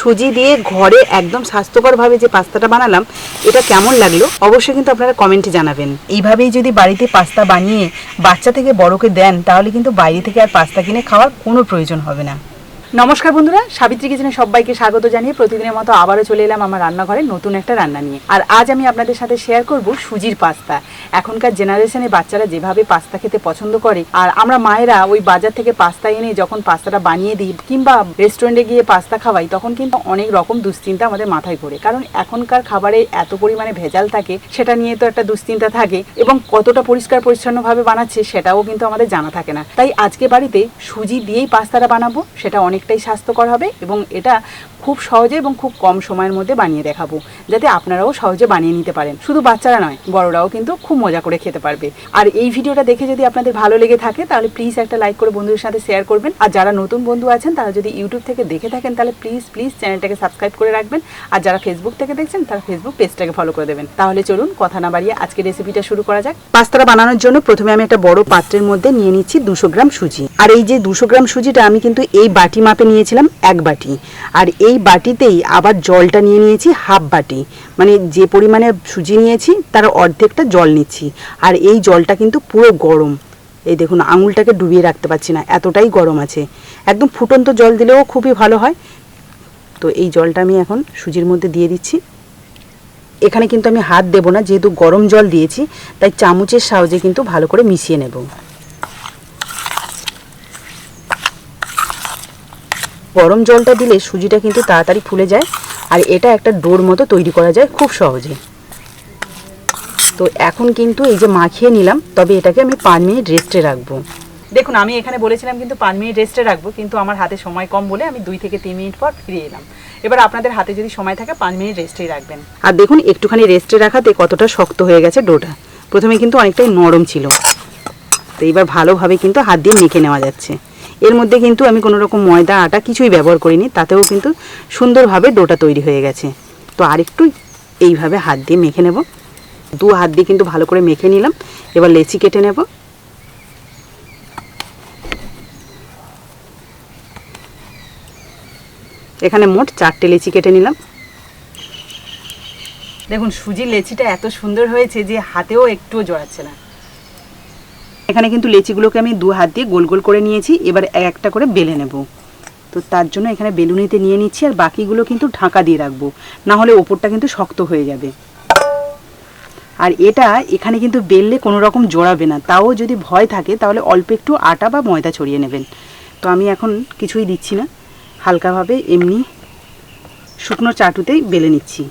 সুজি দিয়ে ঘরে একদম স্বাস্থ্যকরভাবে যে পাস্তাটা বানালাম, এটা কেমন লাগল? অবশ্যই কিন্তু আপনারা কমেন্টে জানাবেন। এইভাবেই যদি বাড়িতে পাস্তা বানিয়ে বাচ্চা থেকে বড়কে দেন, তাহলে কিন্তু বাইরে থেকে আর পাস্তা কিনে খাওয়ার কোনো প্রয়োজন হবে না। নমস্কার বন্ধুরা, সাবিত্রী কিচেনে সবাইকে স্বাগত জানিয়ে প্রতিদিনের মতো আবারও চলে এলাম আমার রান্নাঘরে নতুন একটা রান্না নিয়ে। আর আজ আমি আপনাদের সাথে শেয়ার করব সুজির পাস্তা। এখনকার জেনারেশনে বাচ্চারা যেভাবে পাস্তা খেতে পছন্দ করে, আর আমরা মায়েরা ওই বাজার থেকে পাস্তা এনে যখন পাস্তাটা বানিয়ে দিই কিংবা রেস্টুরেন্টে গিয়ে পাস্তা খাওয়াই, তখন কিন্তু অনেক রকম দুশ্চিন্তা আমাদের মাথায় ঘোরে কারণ এখনকার খাবারে এত পরিমাণে ভেজাল থাকে, সেটা নিয়ে তো একটা দুশ্চিন্তা থাকে এবং কতটা পরিষ্কার পরিচ্ছন্নভাবে বানাচ্ছে সেটাও কিন্তু আমাদের জানা থাকে না। তাই আজকে বাড়িতে সুজি দিয়েই পাস্তাটা বানাবো, সেটা অনেকটাই স্বাস্থ্যকর হবে এবং এটা খুব সহজে এবং খুব কম সময়ের মধ্যে বানিয়ে দেখাবো, যাতে আপনারাও সহজে বানিয়ে নিতে পারেন। শুধু বাচ্চারা নয়, বড়রাও কিন্তু খুব মজা করে খেতে পারবে। আর এই ভিডিওটা দেখে যদি আপনাদের ভালো লেগে থাকে, তাহলে প্লিজ একটা লাইক করে বন্ধুদের সাথে শেয়ার করবেন। আর যারা নতুন বন্ধু আছেন, তারা যদি ইউটিউব থেকে দেখে থাকেন, তাহলে প্লিজ প্লিজ চ্যানেলটাকে সাবস্ক্রাইব করে রাখবেন। আর যারা ফেসবুক থেকে দেখছেন, তারা ফেসবুক পেজটাকে ফলো করে দেবেন। তাহলে চলুন কথা না বাড়িয়ে আজকে রেসিপিটা শুরু করা যাক। পাস্তাটা বানানোর জন্য প্রথমে আমি একটা বড় পাত্রের মধ্যে নিয়ে নিচ্ছি দুশো গ্রাম সুজি। আর এই যে দুশো গ্রাম সুজিটা, আমি কিন্তু এই বাটি মাপে নিয়েছিলাম এক বাটি। আর এই বাটিতেই আবার জলটা নিয়ে নিয়েছি হাফ বাটি। মানে যে পরিমাণে সুজি নিয়েছি, তার অর্ধেকটা জল নিচ্ছি। আর এই জলটা কিন্তু পুরো গরম। এই দেখুন, আঙুলটাকে ডুবিয়ে রাখতে পারছি না, এতটাই গরম আছে। একদম ফুটন্ত জল দিলেও খুবই ভালো হয়। তো এই জলটা আমি এখন সুজির মধ্যে দিয়ে দিচ্ছি। এখানে কিন্তু আমি হাত দেবো না, যেহেতু গরম জল দিয়েছি, তাই চামচের সাহায্যে কিন্তু ভালো করে মিশিয়ে নেব। গরম জলটা দিলে সুজিটা কিন্তু তাড়াতাড়ি ফুলে যায় আর এটা একটা ডোর মতো তৈরি করা যায় খুব সহজে। তো এখন কিন্তু এই যে মাখিয়ে নিলাম তবে এটাকে আমি পাঁচ মিনিট রেস্টে রাখব। দেখুন আমি এখানে বলেছিলাম কিন্তু পাঁচ মিনিট রেস্টে রাখব কিন্তু আমার হাতে সময় কম বলে আমি দুই থেকে তিন মিনিট পর ফিরে এলাম। এবার আপনাদের হাতে যদি সময় থাকে পাঁচ মিনিট রেস্টেই রাখবেন। আর দেখুন একটুখানি রেস্টে রাখাতে কতটা শক্ত হয়ে গেছে ডোটা। প্রথমে কিন্তু অনেকটাই নরম ছিল। তো এবার ভালোভাবে কিন্তু হাত দিয়ে মেখে নেওয়া যাচ্ছে। এর মধ্যে কিন্তু আমি কোনো রকম ময়দা, আটা কিছুই ব্যবহার করিনি, তাতেও কিন্তু সুন্দরভাবে ডোটা তৈরি হয়ে গেছে। তো আরেকটু এইভাবে হাত দিয়ে মেখে নেব। দু হাত দিয়ে কিন্তু ভালো করে মেখে নিলাম। এবার লেচি কেটে নেব। এখানে মোট চারটে লেচি কেটে নিলাম। দেখুন, সুজির লেচিটা এত সুন্দর হয়েছে যে হাতেও একটুও জড়াচ্ছে না। এখানে কিন্তু লেচিগুলোকে আমি দু হাত দিয়ে গোল গোল করে নিয়েছি, এবার এক একটা করে বেলে নেব। তো তার জন্য এখানে বেলুনিতে নিয়ে নিচ্ছি, আর বাকিগুলো কিন্তু ঢাকা দিয়ে রাখব। না হলে ওপরটা কিন্তু শক্ত হয়ে যাবে। আর এটা এখানে কিন্তু বেললে কোনো রকম জোড়াবে না। তাও যদি ভয় থাকে, তাহলে অল্প একটু আটা বা ময়দা ছড়িয়ে নেবেন। তো আমি এখন কিছুই দিচ্ছি না। হালকাভাবে এমনি শুকনো চাটুতেই বেলে নিচ্ছি।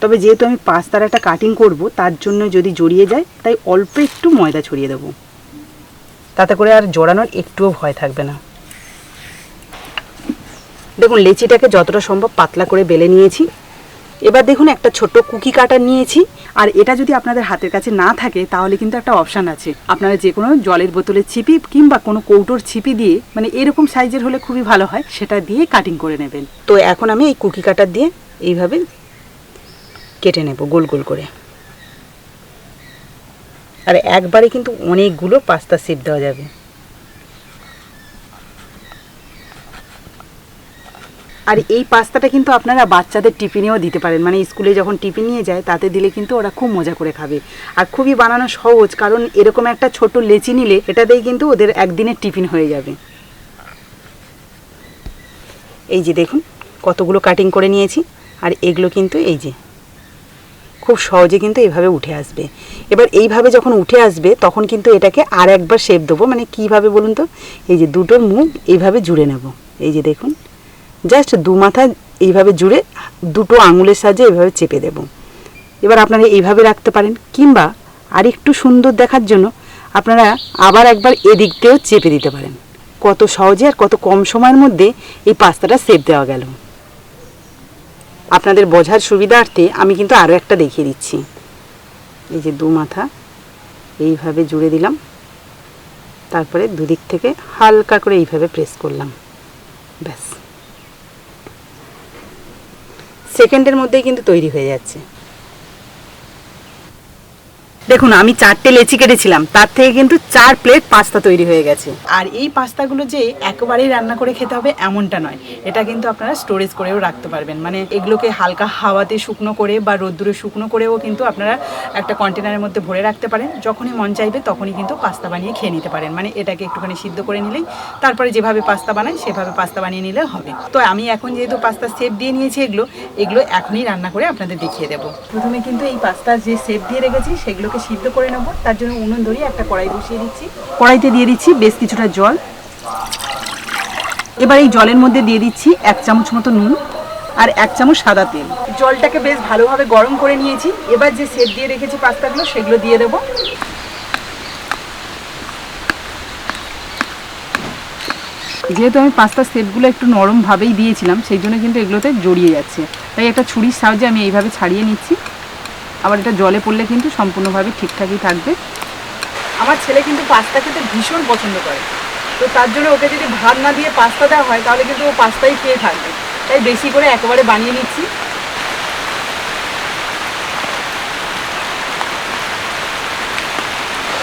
তবে যেহেতু আমি পাস্তার একটা কাটিং করব, তার জন্য যদি জড়িয়ে যায়, তাই অল্প একটু ময়দা ছড়িয়ে দেবো। তাতে করে আর জড়ানোর একটুও ভয় থাকবে না। দেখুন, লেচিটাকে যতটা সম্ভব পাতলা করে বেলে নিয়েছি। এবার দেখুন, একটা ছোট কুকি কাটার নিয়েছি। আর এটা যদি আপনাদের হাতের কাছে না থাকে, তাহলে কিন্তু একটা অপশান আছে। আপনারা যে কোনো জলের বোতলের ছিপি কিংবা কোনো কৌটোর ছিপি দিয়ে মানে এরকম সাইজের হলে খুবই ভালো হয়, সেটা দিয়ে কাটিং করে নেবেন। তো এখন আমি এই কুকি কাটার দিয়ে এইভাবে কেটে নেব গোল গোল করে। আর একবারে কিন্তু অনেকগুলো পাস্তা সেপ দেওয়া যাবে। আর এই পাস্তাটা কিন্তু আপনারা বাচ্চাদের টিফিনেও দিতে পারেন। মানে স্কুলে যখন টিফিন নিয়ে যায়, তাতে দিলে কিন্তু ওরা খুব মজা করে খাবে। আর খুবই বানানো সহজ, কারণ এরকম একটা ছোট লেচি নিলে এটাতেই কিন্তু ওদের একদিনের টিফিন হয়ে যাবে। এই যে দেখুন, কতগুলো কাটিং করে নিয়েছি। আর এগুলো কিন্তু এই যে খুব সহজে কিন্তু এইভাবে উঠে আসবে। এবার এইভাবে যখন উঠে আসবে, তখন কিন্তু এটাকে আর একবার শেপ দেবো। মানে কীভাবে বলুন তো? এই যে দুটোর মুখ এইভাবে জুড়ে নেব। এই যে দেখুন জাস্ট দু মাথা এইভাবে জুড়ে দুটো আঙুলের সাহায্যে এইভাবে চেপে দেব। এবার আপনারা এইভাবে রাখতে পারেন, কিংবা আর একটু সুন্দর দেখার জন্য আপনারা আবার একবার এদিক দিয়েও চেপে দিতে পারেন। কত সহজে আর কত কম সময়ের মধ্যে এই পাস্তাটা সেপ দেওয়া গেল। আপনাদের বোঝার সুবিধার্থে আমি কিন্তু আরও একটা দেখিয়ে দিচ্ছি। এই যে দু মাথা, এইভাবে জুড়ে দিলাম। তারপরে দুদিক থেকে হালকা করে এইভাবে প্রেস করলাম। ব্যাস। সেকেন্ডের মধ্যেই কিন্তু তৈরি হয়ে যাচ্ছে। দেখুন, আমি চারটে লেচি কেটেছিলাম, তার থেকে কিন্তু চার প্লেট পাস্তা তৈরি হয়ে গেছে। আর এই পাস্তাগুলো যে একেবারেই রান্না করে খেতে হবে, এমনটা নয়। এটা কিন্তু আপনারা স্টোরেজ করেও রাখতে পারবেন। মানে এগুলোকে হালকা হাওয়াতে শুকনো করে বা রোদ্দুরে শুকনো করেও কিন্তু আপনারা একটা কন্টেনারের মধ্যে ভরে রাখতে পারেন। যখনই মন চাইবে তখনই কিন্তু পাস্তা বানিয়ে খেয়ে নিতে পারেন। মানে এটাকে একটুখানি সিদ্ধ করে নিলেই তারপরে যেভাবে পাস্তা বানায় সেভাবে পাস্তা বানিয়ে নিলে হবে। তো আমি এখন যেহেতু পাস্তা সেপ দিয়ে নিয়েছি এগুলো এগুলো এখনই রান্না করে আপনাদের দেখিয়ে দেবো। প্রথমে কিন্তু এই পাস্তার যে সেপ দিয়ে রেখেছি সেগুলোকে সিদ্ধ করে নেব। তার জন্য উনুন ধরিয়ে একটা কড়াই বসিয়ে দিচ্ছি। কড়াইতে দিয়ে দিচ্ছি বেশ কিছুটা জল। এবার এই জলের মধ্যে দিয়ে দিচ্ছি এক চামচ মতো নুন আর এক চামচ সাদা তেল। জলটাকে বেশ ভালোভাবে গরম করে নিয়েছি। এবার যে সেপ দিয়ে রেখেছি পাস্তাগুলো, সেগুলো দিয়ে দেবো। যেহেতু আমি পাস্তা সেটগুলো একটু নরমভাবেই দিয়েছিলাম, সেই জন্য কিন্তু এগুলোতে জড়িয়ে যাচ্ছে। তাই একটা ছুরির সাহায্যে আমি এইভাবে ছাড়িয়ে নিচ্ছি। আবার এটা জলে পড়লে কিন্তু সম্পূর্ণভাবে ঠিকঠাকই থাকবে। আমার ছেলে কিন্তু পাস্তা খেতে ভীষণ পছন্দ করে। তো তার জন্য ওকে যদি ভাত না দিয়ে পাস্তা দেওয়া হয় তাহলে কিন্তু ও পাস্তাই খেয়ে থাকবে। তাই বেশি করে একেবারে বানিয়ে নিচ্ছি।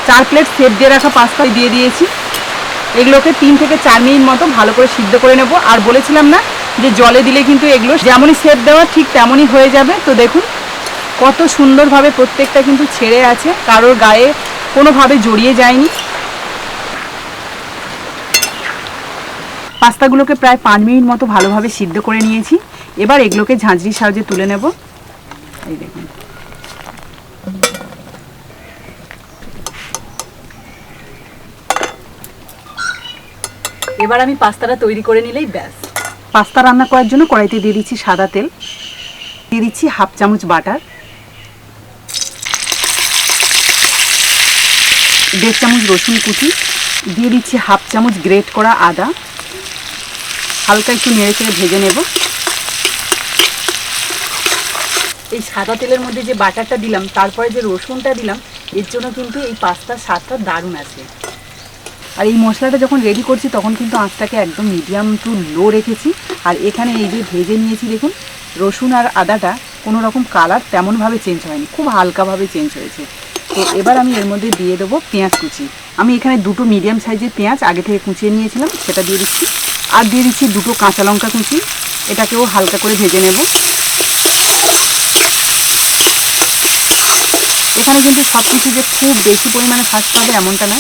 চার প্লেট সেট দিয়ে রাখা পাস্তা দিয়ে দিয়েছি। এগুলোকে তিন থেকে চার মিনিট মতো ভালো করে সিদ্ধ করে নেব। আর বলেছিলাম না যে জলে দিলে কিন্তু এগুলো যেমনই সেট দেওয়া ঠিক তেমনই হয়ে যাবে। তো দেখুন কত সুন্দরভাবে প্রত্যেকটা কিন্তু ছেড়ে আছে, কারোর গায়ে কোনোভাবে জড়িয়ে যায়নি। পাস্তাগুলোকে প্রায় পাঁচ মিনিট মতো ভালোভাবে সিদ্ধ করে নিয়েছি। এবার এগুলোকে ঝাঁঝরির সাহায্যে তুলে নেব। এই দেখুন। এবার আমি পাস্তাটা তৈরি করে নিলেই ব্যাস। পাস্তা রান্না করার জন্য কড়াইতে দিয়ে দিচ্ছি সাদা তেল। দিয়ে দিচ্ছি হাফ চামচ বাটার। দেড় চামচ রসুন কুচি, দিয়ে দিচ্ছি হাফ চামচ গ্রেট করা আদা। হালকা একটু নেড়ে চেড়ে ভেজে নেব। এই সাদা তেলের মধ্যে যে বাটারটা দিলাম, তারপরে যে রসুনটা দিলাম, এর জন্য কিন্তু এই পাস্তার স্বাদটা দারুণ আছে। আর এই মশলাটা যখন রেডি করছি, তখন কিন্তু আঁচটাকে একদম মিডিয়াম টু লো রেখেছি। আর এখানে এই যে ভেজে নিয়েছি, দেখুন, রসুন আর আদাটা কোনো রকম কালার তেমনভাবে চেঞ্জ হয়নি, খুব হালকাভাবে চেঞ্জ হয়েছে। তো এবার আমি এর মধ্যে দিয়ে দেবো পেঁয়াজ কুচি। আমি এখানে দুটো মিডিয়াম সাইজের পেঁয়াজ আগে থেকে কুচিয়ে নিয়েছিলাম, সেটা দিয়ে দিচ্ছি। আর দিয়ে দিচ্ছি দুটো কাঁচা লঙ্কা কুচি। এটাকেও হালকা করে ভেজে নেব। এখানে কিন্তু সব কিছু যে খুব বেশি পরিমাণে ভাজতে হবে এমনটা না।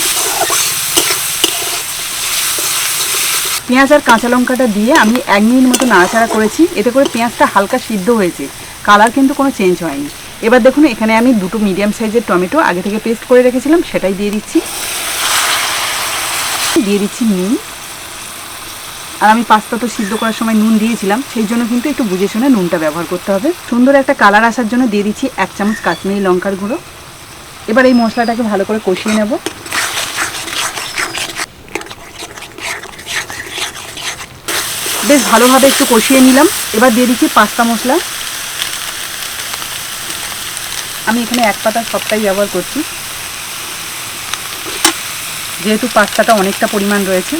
পেঁয়াজ আর কাঁচা লঙ্কাটা দিয়ে আমি এক মিনিট মতো নাড়াচাড়া করেছি। এতে করে পেঁয়াজটা হালকা সিদ্ধ হয়েছে। কালার কিন্তু কোনো চেঞ্জ হয়নি। এবার দেখুন, এখানে আমি দুটো মিডিয়াম সাইজের টমেটো আগে থেকে পেস্ট করে রেখেছিলাম, সেটাই দিয়ে দিচ্ছি। দিয়ে দিচ্ছি নুন। আর আমি পাস্তা তো সিদ্ধ করার সময় নুন দিয়েছিলাম, সেই জন্য কিন্তু একটু বুঝে শুনে নুনটা ব্যবহার করতে হবে। সুন্দর একটা কালার আসার জন্য দিয়ে দিচ্ছি এক চামচ কাশ্মীরি লঙ্কার গুঁড়ো। এবার এই মশলাটাকে ভালো করে কষিয়ে নেব। বেশ ভালোভাবে একটু কষিয়ে নিলাম। এবার দিয়ে দিচ্ছি পাস্তা মশলা। আমি এখানে এক পাতা সবটাই ব্যবহার করছি। যেহেতু পাস্তাটা অনেকটা পরিমাণ রয়েছে।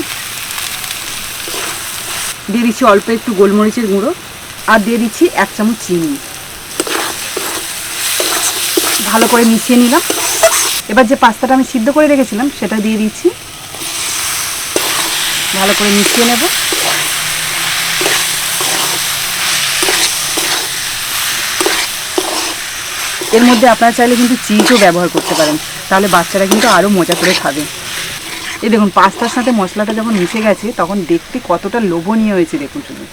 দিয়ে দিচ্ছি অল্প একটু গোলমরিচের গুঁড়ো আর দিয়ে দিচ্ছি এক চামচ চিনি। ভালো করে মিশিয়ে নিলাম। এবার যে পাস্তাটা আমি সিদ্ধ করে রেখেছিলাম, সেটা দিয়ে দিচ্ছি। ভালো করে মিশিয়ে নেব। এর মধ্যে আপনারা চাইলে কিন্তু চিজও ব্যবহার করতে পারেন। তাহলে বাচ্চারা কিন্তু আরও মজা করে খাবে। এই দেখুন, পাস্তার সাথে মশলাটা যখন মিশে গেছে, তখন দেখতে কতটা লোভনীয় হয়েছে দেখুন শুধু।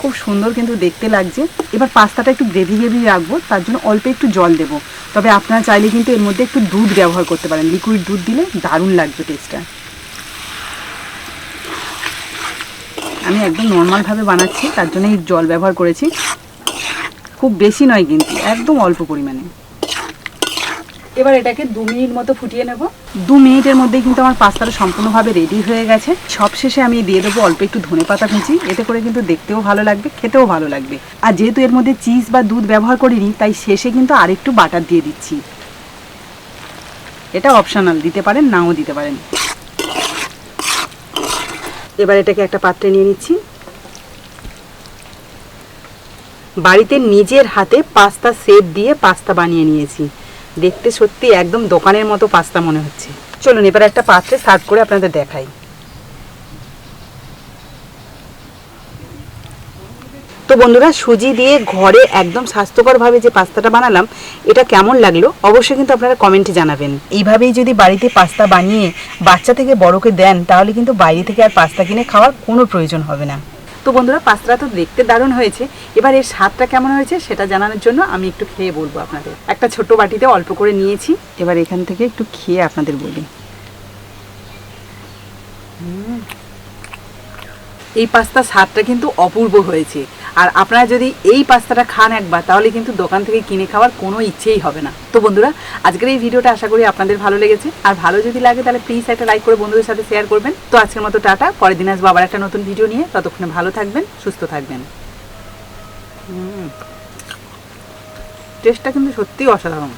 খুব সুন্দর কিন্তু দেখতে লাগছে। এবার পাস্তাটা একটু গ্রেভি গ্রেভি রাখব, তার জন্য অল্প একটু জল দেবো। তবে আপনারা চাইলে কিন্তু এর মধ্যে একটু দুধ ব্যবহার করতে পারেন। লিকুইড দুধ দিলে দারুণ লাগবে টেস্টটা আমি একদম নর্মালভাবে বানাচ্ছি, তার জন্য এই জল ব্যবহার করেছি। খুব বেশি নয় কিন্তু একদম অল্প পরিমাণে। এবার এটাকে দু মিনিট মতো ফুটিয়ে নেব। দু মিনিটের মধ্যেই কিন্তু আমার পাস্তাটা সম্পূর্ণভাবে রেডি হয়ে গেছে। সবশেষে আমি দিয়ে দেবো অল্প একটু ধনে পাতা কুচি। এতে করে কিন্তু দেখতেও ভালো লাগবে খেতেও ভালো লাগবে। আর যেহেতু এর মধ্যে চিজ বা দুধ ব্যবহার করিনি তাই শেষে কিন্তু আরেকটু বাটার দিয়ে দিচ্ছি। এটা অপশনাল দিতে পারেন নাও দিতে পারেন। এবার এটাকে একটা পাত্রে নিয়ে নিচ্ছি। বাড়িতে নিজের হাতে পাস্তা সেট দিয়ে পাস্তা বানিয়ে নিয়েছি। দেখতে সত্যি একদম দোকানের মতো পাস্তা মনে হচ্ছে। চলুন, এবার একটা পাত্রে সার্ভ করে আপনাদের দেখাই। তো বন্ধুরা, সুজি দিয়ে ঘরে একদম স্বাস্থ্যকরভাবে যে পাস্তাটা বানালাম, এটা কেমন লাগল অবশ্যই কিন্তু আপনারা কমেন্টে জানাবেন। এইভাবেই যদি বাড়িতে পাস্তা বানিয়ে বাচ্চা থেকে বড়কে দেন, তাহলে কিন্তু বাইরে থেকে আর পাস্তা কিনে খাওয়ার কোনো প্রয়োজন হবে না। তো বন্ধুরা পাস্তাটা তো দেখতে দারুণ হয়েছে। এবার এর স্বাদটা কেমন হয়েছে সেটা জানানোর জন্য আমি একটু খেয়ে বলব আপনাদের। একটা ছোট বাটিতে অল্প করে নিয়েছি। এবার এখান থেকে একটু খেয়ে আপনাদের বলি। এই পাস্তার স্বাদটা কিন্তু অপূর্ব হয়েছে। আর আপনারা যদি এই পাস্তাটা খান একবার, তাহলে কিন্তু দোকান থেকে কিনে খাওয়ার কোনো ইচ্ছেই হবে না। তো বন্ধুরা, আজকের এই ভিডিওটা আশা করি আপনাদের ভালো লেগেছে। আর ভালো যদি লাগে, তাহলে প্লিজ একটা লাইক করে বন্ধুদের সাথে শেয়ার করবেন। তো আজকের মতো টাটা। পরের দিন আসব আবার একটা নতুন ভিডিও নিয়ে। ততক্ষণে ভালো থাকবেন, সুস্থ থাকবেন। টেস্টটা কিন্তু সত্যিই অসাধারণ।